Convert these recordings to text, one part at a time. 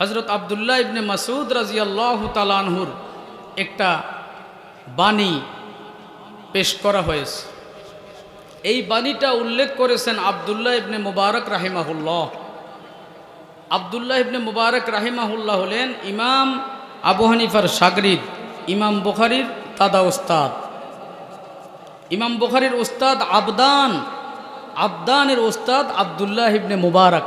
হজরত আবদুল্লাহ ইবনে মাসুদ রাজিয়াল্লাহ তালানহুর একটা বাণী পেশ করা হয়েছে। এই বাণীটা উল্লেখ করেছেন আবদুল্লাহ ইবনে মুবারক রাহিমাহুল্লাহ। আবদুল্লাহ ইবনে মুবারক রাহিমাহুল্লাহ হলেন ইমাম আবু হানিফার সাগরিদ, ইমাম বুখারির দাদা ওস্তাদ ইমাম বুখারির ওস্তাদ আবদান, আবদানের ওস্তাদ আবদুল্লাহ ইবনে মুবারক।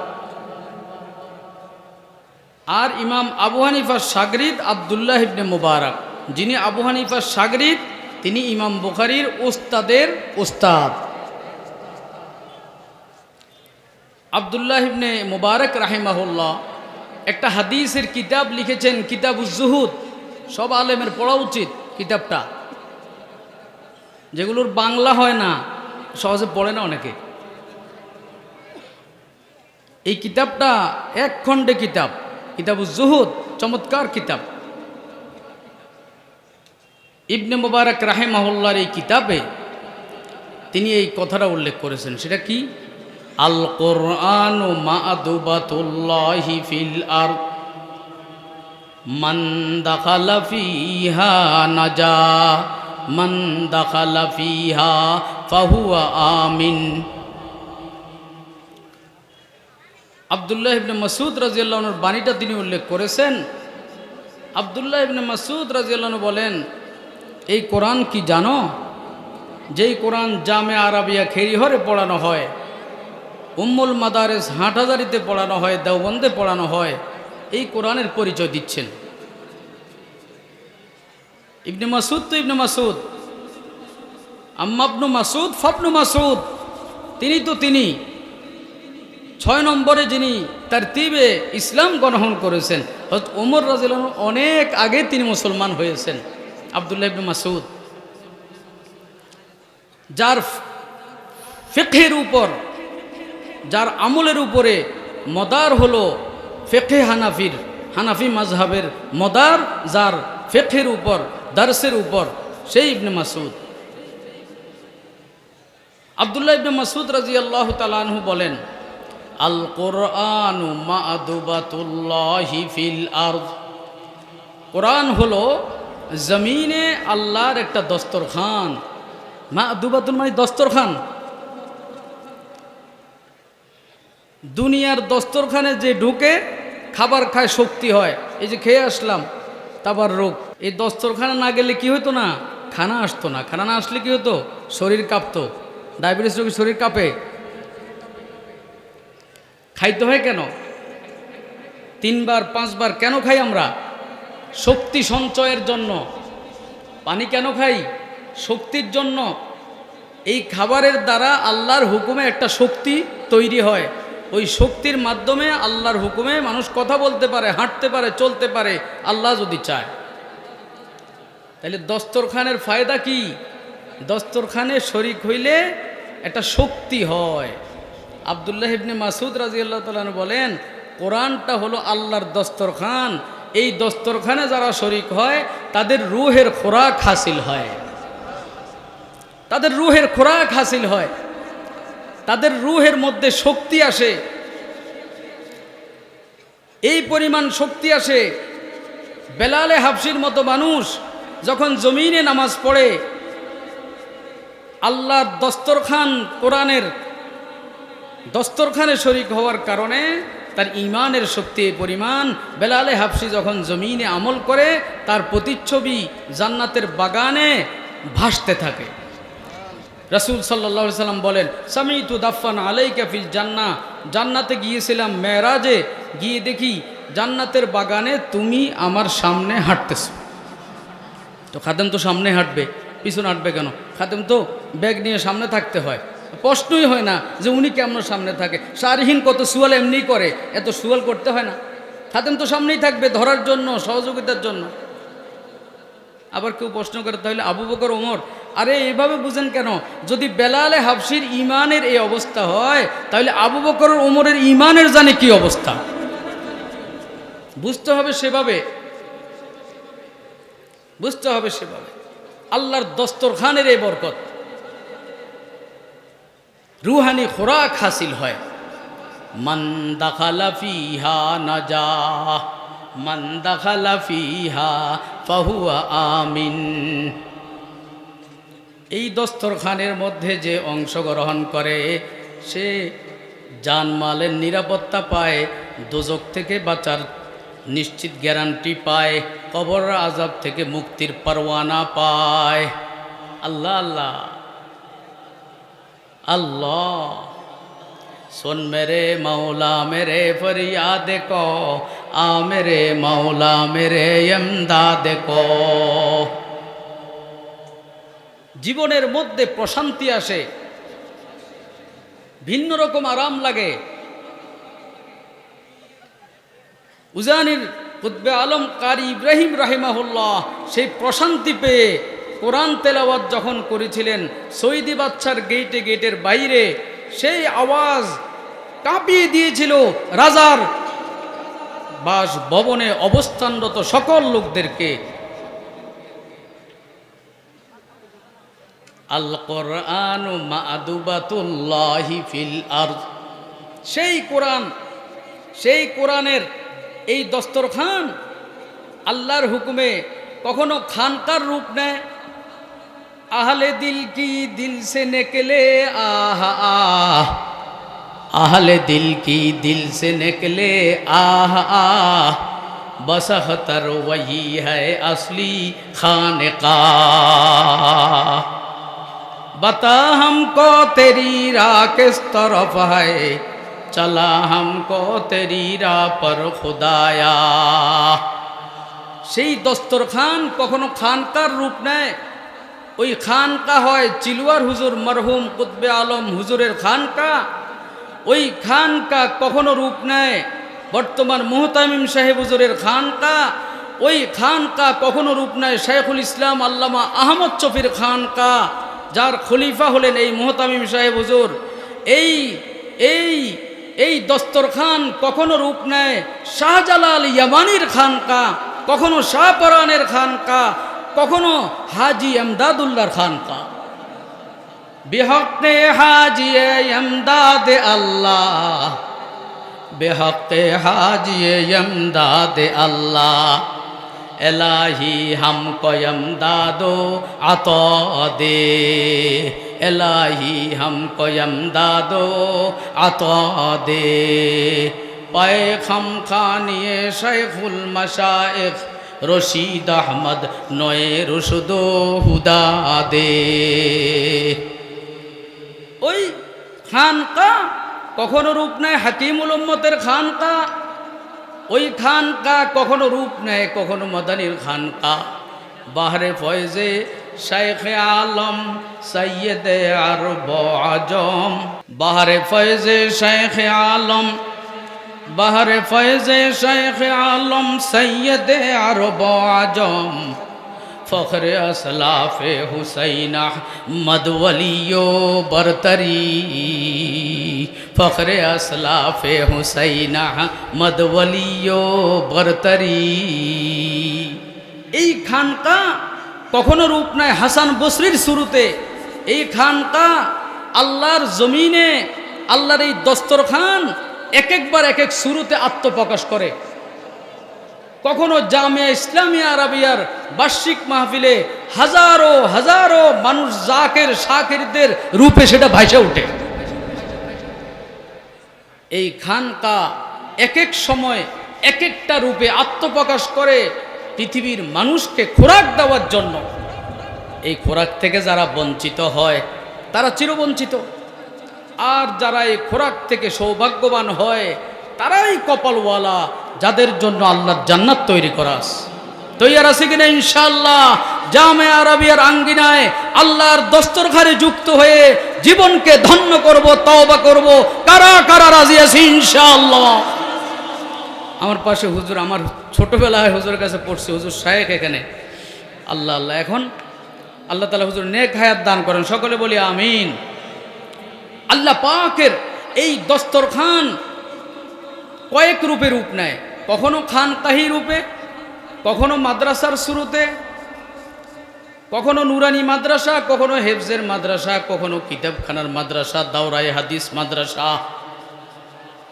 আর ইমাম আবু হানিফার সাগরিদ আবদুল্লাহ ইবনে মুবারক। যিনি আবু হানিফার সাগরিদ, তিনি ইমাম বুখারির ওস্তাদের ওস্তাদ আবদুল্লাহ ইবনে মুবারক রাহিমাহুল্লাহ একটা হাদিসের কিতাব লিখেছেন, কিতাব জুহুদ। সব আলেমের পড়া উচিত কিতাবটা। যেগুলোর বাংলা হয় না, সহজে পড়ে না অনেকে। এই কিতাবটা এক খণ্ডে কিতাব। কিতাব জুহুদ, চমৎকার কিতাব। ইবনে মুবারক রাহেমাহুল্লার এই কিতাবে তিনি এই কথাটা উল্লেখ করেছেন। সেটা কি? আল কোরআন মাদুবাতুল্লাহি ফিল আর মান নাজা, মান ফাহুয়া আমিন। আবদুল্লাহ ইবনে মাসুদ রাজিয়াল্লাহর বাণীটা তিনি উল্লেখ করেছেন। আবদুল্লাহ ইবনে মাসুদ রাজিয়াল্লাহ বলেন, এই কোরআন কি জানো? যেই কোরআন জামে আরাবিয়া খেরিহরে পড়ানো হয়, উম্মুল মাদারেস হাঁটাদারিতে পড়ানো হয়, দেওবন্দে পড়ানো হয়, এই কোরআনের পরিচয় দিচ্ছেন। ইবনে মাসুদ তো ইবনে মাসুদ আম্মাবনু মাসুদ ফাবনু মাসুদ তিনি তো তিনি। ছয় নম্বরে যিনি তার তিবে ইসলাম গ্রহণ করেছেন হয়ত ওমর রাজিল অনেক আগে তিনি মুসলমান হয়েছেন, আবদুল্লাহ ইবনে মাসুদ যার ফেকের উপর, যার আমলের উপরে মদার হলো ফেকে হানাফির, হানাফি মাজহাবের মদার, যার ফেকের উপর, দার্সের উপর, সেই ইবনে মাসুদ আবদুল্লাহ ইবনে মাসুদ রাজি আল্লাহ তালানহু বলেন আল কোরআন মাদুবাতুল্লাহি ফিল আরদ। কোরআন হলো জমিনে আল্লাহর একটা দস্তরখান। মা দুবাতুল মানে দস্তরখান। দুনিয়ার দস্তরখানে যে ঢুকে খাবার খায় শক্তি হয়। এই যে খেয়ে আসলাম তারপর রোগ। এই দস্তরখানে না গেলে কি হতো না? খানা আসতো না। খানা না আসলে কি হতো শরীর কাঁপতো। ডায়াবেটিস রোগী শরীর কাঁপে। খাইতে হয় কেন? তিনবার, পাঁচবার কেন খাই আমরা? শক্তি সঞ্চয়ের জন্য। পানি কেন খাই? শক্তির জন্য। এই খাবারের দ্বারা আল্লাহর হুকুমে একটা শক্তি তৈরি হয়। ওই শক্তির মাধ্যমে আল্লাহর হুকুমে মানুষ কথা বলতে পারে, হাঁটতে পারে, চলতে পারে, আল্লাহ যদি চায়। তাহলে দস্তরখানের ফায়দা কি? দস্তরখানে শরিক হইলে একটা শক্তি হয়। আবদুল্লাহ ইবনে মাসুদ রাজি আল্লাহ তালন বলেন, কোরআনটা হলো আল্লাহর দস্তরখান। এই দস্তরখানে যারা শরিক হয়, তাদের রুহের খোরাক হাসিল হয়। তাদের রুহের খোরাক হাসিল হয়। তাদের রুহের মধ্যে শক্তি আসে। এই পরিমাণ শক্তি আসে। বেলালে হাফসির মতো মানুষ যখন জমিনে নামাজ পড়ে, আল্লাহর দস্তরখান কোরআনের দস্তরখানে শরিক হওয়ার কারণে তার ইমানের শক্তি পরিমাণ। বেলালে হাফসি যখন জমিনে আমল করে, তার প্রতিচ্ছবি জান্নাতের বাগানে ভাসতে থাকে। রসুল সাল্লা সাল্লাম বলেন সামি তু দাফান আলাই কাফিল জান্না। জান্নাতে গিয়েছিলাম মেরাজে গিয়ে দেখি জান্নাতের বাগানে তুমি আমার সামনে হাঁটতেছ। তো খাদেম তো সামনে হাঁটবে, পিছনে হাঁটবে কেন? খাদেম তো ব্যাগ নিয়ে সামনে থাকতে হয়। প্রশ্নই হয় না যে উনি কেমন সামনে থাকে। সারহীন কত সুয়াল এমনি করে, এত সুয়াল করতে হয় না। খাদেম তো সামনেই থাকবে ধরার জন্য, সহযোগিতার জন্য। আবার কেউ প্রশ্ন করে, তাহলে আবু বকর, ওমর, আরে এইভাবে বুঝেন কেন? যদি বেলালে হাফসির ইমানের এই অবস্থা হয়, তাহলে আবু বকর ওমরের ইমানের জানে কি অবস্থা? বুঝতে হবে সেভাবে। বুঝতে হবে সেভাবে। আল্লাহর দস্তরখানের এই বরকত। রুহানি খোরাক হাসিল হয়। মান দাখালা নাজা, মান ফাহুয়া আমিন। এই দস্তরখানের মধ্যে যে অংশগ্রহণ করে, সে জানমালের নিরাপত্তা পায়, দোজক থেকে বাঁচার নিশ্চিত গ্যারান্টি পায় কবর আজাব থেকে মুক্তির পরওয়ানা পায়। আল্লাহ আল্লাহ। আল্লাহ सुन मेरे मौला मेरे फरियाद को आ मेरे मौला मेरे यमदाद को জীবনের মধ্যে প্রশান্তি আসে ভিন্ন রকম আরাম লাগে উজানির কুতবে আলম কারি ইব্রাহিম রাহিমাহুল্লাহ সেই প্রশান্তি পেয়ে কোরআন তেলাওয়াত যখন করেছিলেন সৈদি বাচ্চার গেটে গেটের বাইরে, সেই আওয়াজ কাঁপিয়ে দিয়েছিল রাজার বাস ভবনে অবস্থানরত সকল লোকদেরকে। আল কোরআন ফিল সেই কোরআন, সেই কোরআনের এই দস্তরখান আল্লাহর হুকুমে কখনো খানকার রূপ নেয় আহলে দিল কি দিল সে নিকলে আহ আহ আহলে দিল কি দিল সে নিকলে আহ আহ बसहतर वही है असली खाने का बता हमको तेरी राह किस तरफ है चला हमको तेरी राह पर खुदाया সেই দস্তরখান কখনো খানকার রূপ নেয় ওই খানকা হয় চিলুয়ার হুজুর মরহুম কুতবে আলম হুজুরের খানকা। ওই খানকা কখনো রূপ নেয়? বর্তমান মুহতামিম সাহেব হুজুরের খানকা। ওই খানকা কখনো রূপ নেয়? শেখুল ইসলাম আল্লামা আহমদ চফির খানকা, যার খলিফা হলেন এই মুহতামিম সাহেব হুজুর। এই এই এই দস্তরখান কখনো রূপ নেয়? শাহজালাল ইয়ামানির খানকা, কখনো শাহপরানের খানকা কখনো হাজি এমদাদুল্লাহ খান কা বেহক্তে হাজি এমদাদে আল্লাহ বেহক্তে হাজি এমদাদে আল্লাহ। এলাহি হাম কয়ম দাদো আত দে এলাহি হাম কয়ম দাদো আত দে পায়ে খাম খানিয়ে শেখুল মশায়েখ রশিদ আহমদ নয়ে রুশুদ হুদা দে। ওই খানকা, কখনো রূপ নেয় হাকিমুল উম্মতের খানকা? ওই খানকা কখনো রূপ নেয় কখনো মদানির খানকা? বাহরে ফয়েজে শেখ আলম সৈয়দ আরব আজম। বাহরে ফয়েজে শেখ আলম بہر فیض شیخ عالم سید عرب و عجم، فخر اسلاف حسین احمد ولی و برتری، فخر اسلاف حسین احمد ولی و برتری۔ এই খানকা কখনো রূপ নেয় হাসান ای শুরুতে। এই খানকা আল্লাহর জমিনে، আল্লাহর এই দস্তরখান এক একবার এক এক শুরুতে আত্মপ্রকাশ করে। কখনো জামিয়া ইসলামিয়া আরবিয়ার বার্ষিক মাহফিলে হাজারো হাজারো মানুষ জাকের, শাকেরদের রূপে সেটা ভাইসে ওঠে। এই খানকা এক এক সময় এক একটা রূপে আত্মপ্রকাশ করে পৃথিবীর মানুষকে খোরাক দেওয়ার জন্য। এই খোরাক থেকে যারা বঞ্চিত হয়, তারা চিরবঞ্চিত। আর যারা এই খোরাক থেকে সৌভাগ্যবান হয়, তারাই কপালওয়ালা যাদের জন্য আল্লাহর জান্নাত তৈরি করাস তৈয়ার আছে কিনা ইনশাল্লাহ জামে আরবিয়ার আঙ্গিনায় আল্লাহর দস্তরখানে যুক্ত হয়ে জীবনকে ধন্য করব, তওবা করব। কারা কারা রাজি আছে ইনশাআল্লাহ? আমার পাশে হুজুর, আমার ছোটবেলায় হুজুরের কাছে পড়ছি, হুজুর শায়েক এখানে। আল্লাহ আল্লাহ, এখন আল্লাহ তালা হুজুর নেক হায়াত দান করেন। সকলে বলি আমিন। আল্লাহ পাকের এই দস্তরখান কয়েক রূপে রূপ নেয়। কখনো খানকাহি রূপে, কখনো মাদ্রাসার শুরুতে, কখনো নুরানি মাদ্রাসা, কখনো হেফজের মাদ্রাসা, কখনো কিতাবখানার মাদ্রাসা দাওরাই হাদিস মাদ্রাসা,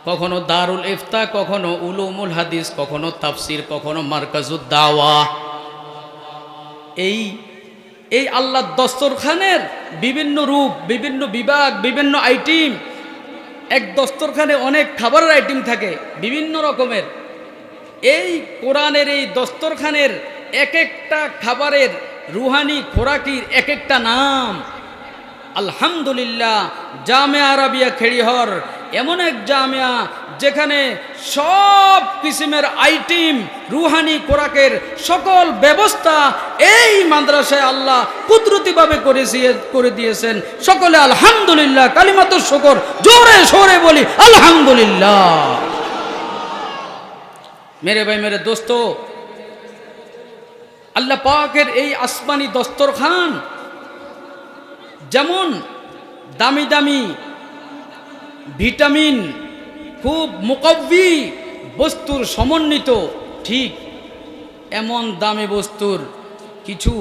কখনো দারুল ইফতা, কখনো উলুমুল হাদিস, কখনো তাফসির, কখনো মার্কাজুদ দাওয়া। এই এই আল্লাহ দস্তরখানের বিভিন্ন রূপ, বিভিন্ন বিভাগ, বিভিন্ন আইটেম এক দস্তরখানে অনেক খাবারের আইটেম থাকে, বিভিন্ন রকমের। এই কোরআনের এই দস্তরখানের এক একটা খাবারের রুহানি খোরাকির এক একটা নাম, আলহামদুলিল্লাহ জামিয়া আরাবিয়া খেড়িহর এমন এক জামিয়া যেখানে সব কিসিমের আইটিম, রুহানি, কোরাকের সকল ব্যবস্থা এই মাদ্রাসায় আল্লাহ কুদরতিভাবে করে করে দিয়েছেন। সকলে আলহামদুলিল্লাহ, কালিমাত শকর, জোরে সোরে বলি, আলহামদুলিল্লাহ। মেরে ভাই, মেরে দোস্ত, আল্লাহ পাকের এই আসমানি দস্তরখান যেমন দামি দামি ভিটামিন, খুব মুকব্বি বস্তুর সমন্বিত, ঠিক এমন দামি বস্তুর কিছু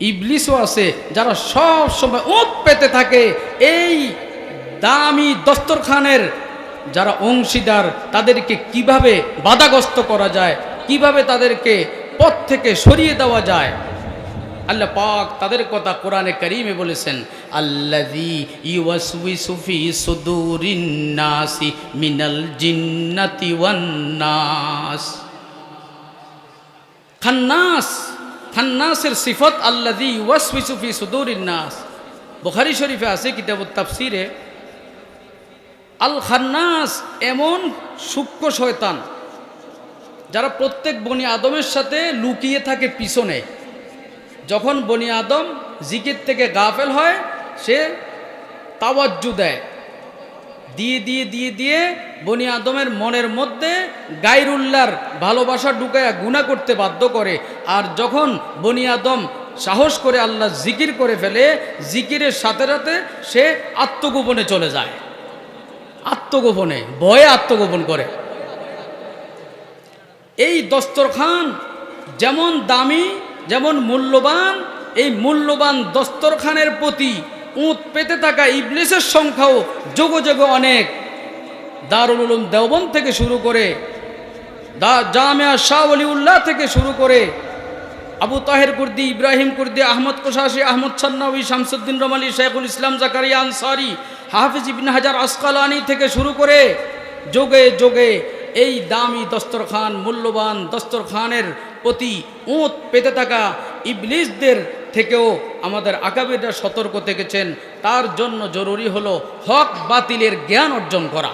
ইবলিসও আছে যারা সব সময় ওত পেতে থাকে। এই দামি দস্তরখানের যারা অংশীদার, তাদেরকে কীভাবে বাধাগ্রস্ত করা যায়, কীভাবে তাদেরকে পথ থেকে সরিয়ে দেওয়া যায় আল্লাহ পাক তাদের কথা কোরআনে করিমে বলেছেন, আল্লাযী ইউওয়াসউইসু ফি সুদুরিন নাসি মিনাল জিন্নাতি ওয়ান নাস। খান্নাস, খান্নাসের সিফত, আল্লাযী ইউওয়াসউইসু ফি সুদুরিন নাস। বুখারী শরীফে আছে কিতাবুত তাফসিরে আল খান্নাস এমন সূক্ষ্ম শয়তান যারা প্রত্যেক বনি আদমের সাথে লুকিয়ে থাকে পিছনে। যখন বনি আদম জিকির থেকে গাফেল হয়, সে তাওয়াজ্জু দেয়। দিয়ে দিয়ে দিয়ে দিয়ে বনি আদমের মনের মধ্যে গাইরুল্লার ভালোবাসা ঢুকায়া গুণা করতে বাধ্য করে। আর যখন বনি আদম সাহস করে আল্লাহ জিকির করে ফেলে, জিকিরের সাথে সাথে সে আত্মগোপনে চলে যায়। আত্মগোপনে, ভয়ে আত্মগোপন করে। এই দস্তরখান যেমন দামি যেমন মূল্যবান, এই মূল্যবান দস্তরখানের প্রতি উঁত পেতে থাকা ইবলিসের সংখ্যাও যোগ যোগ অনেক। দারুল উলুম দেওবন থেকে শুরু করে, দা জামিয়া শাহ অলিউল্লাহ থেকে শুরু করে, আবু তাহের কুর্দি, ইব্রাহিম কুর্দি, আহমদ কোশাসি আহমদ ছান্নাবি শামসুদ্দিন রমালি শেখুল ইসলাম জাকারিয়া আনসারি, হাফিজ ইবিন হাজার আসকালানি থেকে শুরু করে যোগে যোগে এই দামি দস্তরখান, মূল্যবান দস্তরখানের প্রতি উঁত পেতে থাকা ইবলিশদের থেকেও আমাদের আকাবিরা সতর্ক থেকেছেন। তার জন্য জরুরি হলো হক বাতিলের জ্ঞান অর্জন করা।